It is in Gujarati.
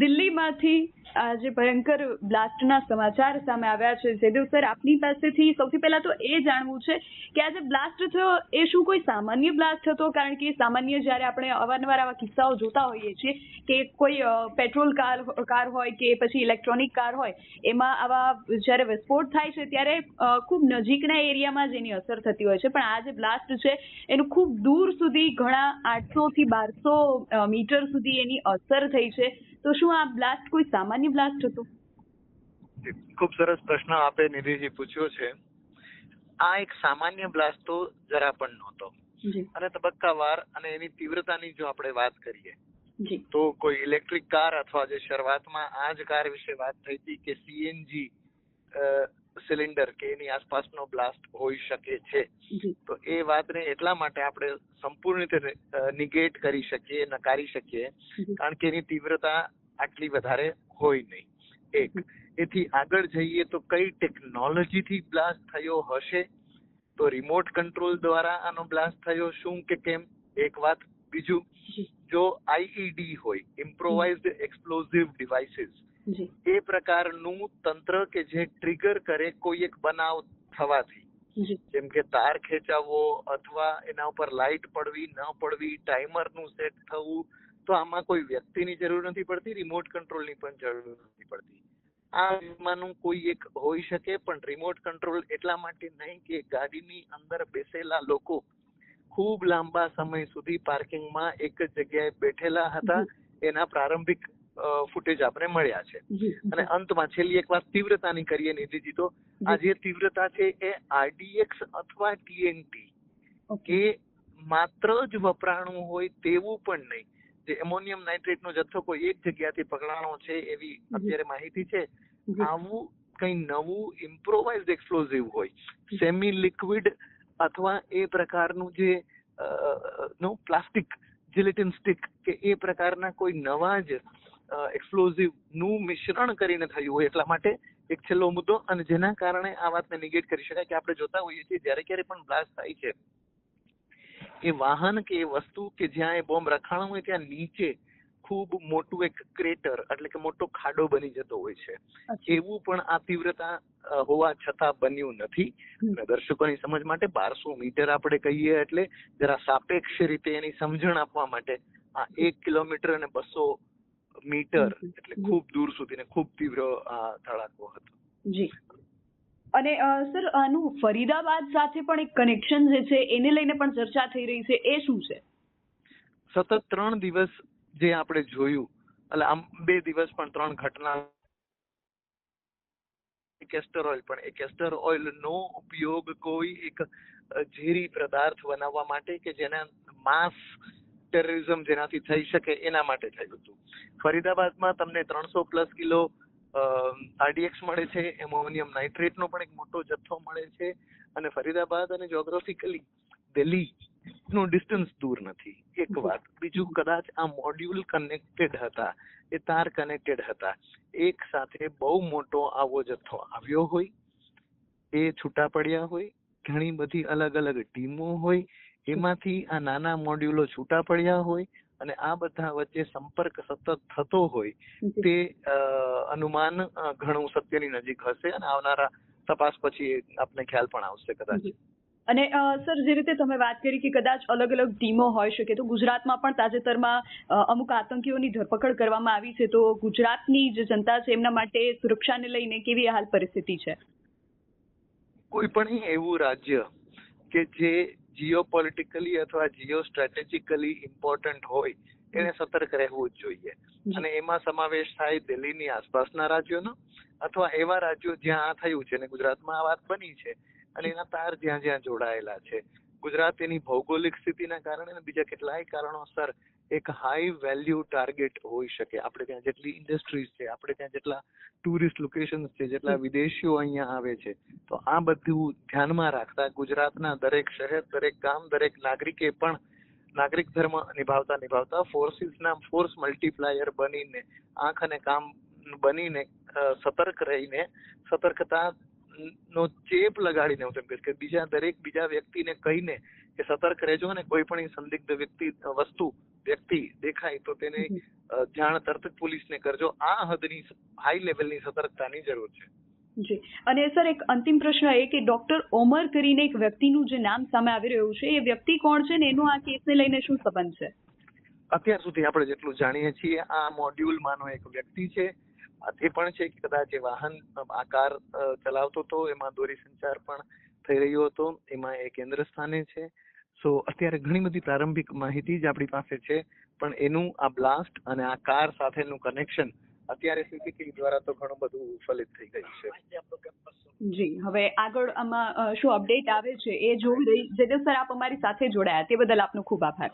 દિલ્હીમાંથી આ જે ભયંકર બ્લાસ્ટના સમાચાર સામે આવ્યા છે. જયદેવ સર, આપની પાસેથી સૌથી પહેલા તો એ જાણવું છે કે આ જે બ્લાસ્ટ થયો, એ શું કોઈ સામાન્ય બ્લાસ્ટ હતો? કારણ કે સામાન્ય જ્યારે આપણે અવારનવાર આવા કિસ્સાઓ જોતા હોઈએ છીએ કે કોઈ પેટ્રોલ કાર કાર હોય કે પછી ઇલેક્ટ્રોનિક કાર હોય, એમાં આવા જ્યારે વિસ્ફોટ થાય છે ત્યારે ખૂબ નજીકના એરિયામાં જ એની અસર થતી હોય છે. પણ આ જે બ્લાસ્ટ છે, એનું ખૂબ દૂર સુધી ઘણા આઠસો થી બારસો મીટર સુધી એની અસર થઈ છે. તો શું આ બ્લાસ્ટ કોઈ સામાન્ય બ્લાસ્ટ હતો? ખૂબ સરસ પ્રશ્ન આપે નિધિજી પૂછ્યો છે. આ એક સામાન્ય બ્લાસ્ટ તો જરા પણ નહોતો. અને તબક્કાવાર અને એની તીવ્રતાની જો આપણે વાત કરીએ તો કોઈ ઇલેક્ટ્રિક કાર અથવા જે શરૂઆતમાં આ જ કાર વિશે વાત થઈ હતી કે સીએનજી સિલિન્ડર કે એની આસપાસનો બ્લાસ્ટ હોઈ શકે છે. તો એ વાતને એટલા માટે આપણે સંપૂર્ણ રીતે નિગેટ કરી શકીએ નકારી શકીએ. કારણ કે એની તીવ્રતા આટલી વધારે હોય નહીં. એક એથી આગળ જઈએ તો કઈ ટેકનોલોજીથી બ્લાસ્ટ થયો હશે? તો રિમોટ કંટ્રોલ દ્વારા આનો બ્લાસ્ટ થયો શું કે કેમ? એક વાત બીજું જો. આઈઈડી હોય ઇમ્પ્રોવાઇઝડ એક્સપ્લોઝિવ ડિવાઇસીસ એ પ્રકારનું તંત્ર કે જે ટ્રિગર કરે કોઈ એક બનાવ થવાથી. જેમ કે તાર ખેંચાવવો અથવા એના ઉપર લાઇટ પડવી ન પડવી ટાઈમરનું સેટ થવું તો આમાં કોઈ વ્યક્તિની જરૂર નથી પડતી રિમોટ કંટ્રોલની પણ જરૂર નથી પડતી. આ વિમાનનું કોઈ એક હોઈ શકે પણ રિમોટ કંટ્રોલ એટલા માટે નહીં કે ગાડીની અંદર બેસેલા લોકો ખૂબ લાંબા સમય સુધી પાર્કિંગમાં એક જ જગ્યાએ બેઠેલા હતા. એના પ્રારંભિક ફૂટેજ આપણે મળ્યા છે. અને અંતમાં છેલ્લી એક વાત તીવ્રતાની કરીએ નિધિજી તો. આ જે તીવ્રતા છે એ આરડીએક્સ અથવા ટીએનટી એ માત્ર જ વપરાણું હોય તેવું પણ નહીં. જે એમોનિયમ નાઇટ્રેટનો જથ્થો કોઈ એક જગ્યાથી પકડાણો છે એવી અત્યારે માહિતી છે. આવું કઈ નવું ઇમ્પ્રોવાઇઝ એક્સપ્લોઝિવ હોય સેમી લિક્વિડ અથવા એ પ્રકારનું જે નો પ્લાસ્ટિક જિલેટિન સ્ટિક કે એ પ્રકારના કોઈ નવા જ એક્સપ્લોઝિવનું મિશ્રણ કરીને થયું હોય એટલા માટે એક છેલ્લો મુદ્દો અને જેના કારણે આ વાતને નિગેટ કરી શકાય કે આપણે જોતા હોઈએ છીએ. જ્યારે ક્યારે પણ બ્લાસ્ટ થાય છે એ વાહન કે એ વસ્તુ કે જ્યાં એ બોમ્બ રખાણો હોય ત્યાં નીચે ખૂબ મોટું એક ક્રેટર એટલે કે મોટો ખાડો બની જતો હોય છે. એવું પણ આ તીવ્રતા હોવા છતાં બન્યું નથી. અને દર્શકોની સમજ માટે બારસો મીટર આપણે કહીએ એટલે જરા સાપેક્ષ રીતે એની સમજણ આપવા માટે આ એક કિલોમીટર અને બસો મીટર એટલે ખૂબ દૂર સુધી ને ખૂબ તીવ્ર આ ધડાકો હતો. જી. અને સર, આનું ફરીદાબાદ સાથે પણ એક કનેક્શન જે છે, એને લઈને પણ ચર્ચા થઈ રહી છે. એ શું છે? સતત ત્રણ દિવસ જે આપણે જોયું, એટલે આમ બે દિવસ પણ ત્રણ ઘટના કેસ્ટર ઓઇલ પણ એ કેસ્ટર ઓઇલ નો ઉપયોગ કોઈ એક ઝેરી પદાર્થ બનાવવા માટે કે જેના માસ ટેરરિઝમ જેનાથી થઈ શકે એના માટે થયું હતું. ફરીદાબાદમાં તમને ત્રણસો પ્લસ કિલો આરડીએક્સ મળે છે, એમોનિયમ નાઇટ્રેટનો પણ એક મોટો જથ્થો મળે છે અને ફરીદાબાદ અને જ્યોગ્રાફિકલી દિલ્હી નું ડિસ્ટન્સ દૂર નથી. એક વાત, બીજું કદાચ આ મોડ્યુલ કનેક્ટેડ હતા, એ તાર કનેક્ટેડ હતા, એક સાથે બહુ મોટો આવો જથ્થો આવ્યો હોય, એ છૂટા પડ્યા હોય, ઘણી બધી અલગ અલગ ટીમો હોય, એમાંથી આ નાના મોડ્યુલો છૂટા પડ્યા હોય અને આ બધા વચ્ચે સંપર્ક સતત થતો હોય તે અનુમાન ઘણું સત્યની નજીક હશે અને આવનારા તપાસ પછી આપને ખ્યાલ પણ આવશે કદાચ. અને સર જે રીતે તમે વાત કરી કે કદાચ અલગ અલગ ટીમો હોઈ શકે તો ગુજરાતમાં પણ તાજેતરમાં અમુક આતંકીઓની ધરપકડ કરવામાં આવી છે તો ગુજરાતની જે જનતા છે એમના માટે સુરક્ષાને લઈને કેવી હાલ પરિસ્થિતિ છે? કોઈ પણ એવું રાજ્ય કે જે જીઓ પોલિટિકલી અથવા જીઓ સ્ટ્રેટેજિકલી ઇમ્પોર્ટન્ટ હોય એને સતર્ક રહેવું જ જોઈએ. અને એમાં સમાવેશ થાય દિલ્હીની આસપાસના રાજ્યોનો અથવા એવા રાજ્યો જ્યાં આ થયું છે અને ગુજરાતમાં આ વાત બની છે અને એના તાર જ્યાં જ્યાં જોડાયેલા છે. ગુજરાત એની ભૌગોલિક સ્થિતિના કારણે અને બીજા કેટલાય કારણોસર એક હાઈ વેલ્યુ ટાર્ગેટ હોઈ શકે. આપણે ત્યાં જેટલી ઇન્ડસ્ટ્રીઝ છે આપણે ત્યાં જેટલા ટુરિસ્ટ લોકેશન્સ છે જેટલા વિદેશીઓ અહીંયા આવે છે તો આ બધું ધ્યાનમાં રાખતા ગુજરાતના દરેક શહેર દરેક ગામ દરેક નાગરિકે પણ નાગરિક ધર્મ નિભાવતા નિભાવતા ફોર્સીસના ફોર્સ મલ્ટીપ્લાયર બનીને આંખ અને કામ બનીને સતર્ક રહીને સતર્કતા નો ચેપ લગાડીને હું તેમ કહીશ કે બીજા દરેક બીજા વ્યક્તિને કહીને કે સતર્ક રહેજો અને કોઈ પણ સંદિગ્ધ વ્યક્તિ વસ્તુ વ્યક્તિ દેખાય તો તેને. જાણ તરત જ પોલીસને કરજો. આ હદની હાઈ લેવલની સતર્કતાની જરૂર છે. જી. અને સર એક અંતિમ પ્રશ્ન એ કે ડોક્ટર ઓમર કરીને એક વ્યક્તિનું જે નામ સામે આવી રહ્યું છે એ વ્યક્તિ કોણ છે ને એનો આ કેસને લઈને શું સંબંધ છે? અત્યાર સુધી આપણે જેટલું જાણીએ છીએ આ મોડ્યુલમાંનો એક વ્યક્તિ છે. તે પણ છે કે કદાચ એ વાહન આ કાર ચલાવતો હતો એમાં દોરી સંચાર પણ થઈ રહ્યો હતો. એમાં એ કેન્દ્ર સ્થાને છે. સો અત્યારે ઘણી બધી પ્રારંભિક માહિતી જ આપણી પાસે છે, પણ એનું આ બ્લાસ્ટ અને આ કાર સાથેનું કનેક્શન અત્યારે સીસીટીવી દ્વારા તો ઘણું બધું ફલિત થઈ ગયું છે. જી, હવે આગળ આમાં શું અપડેટ આવે છે એ જોઈ રહી જે સર આપ અમારી સાથે જોડાયા, તે બદલ આપનો ખૂબ આભાર.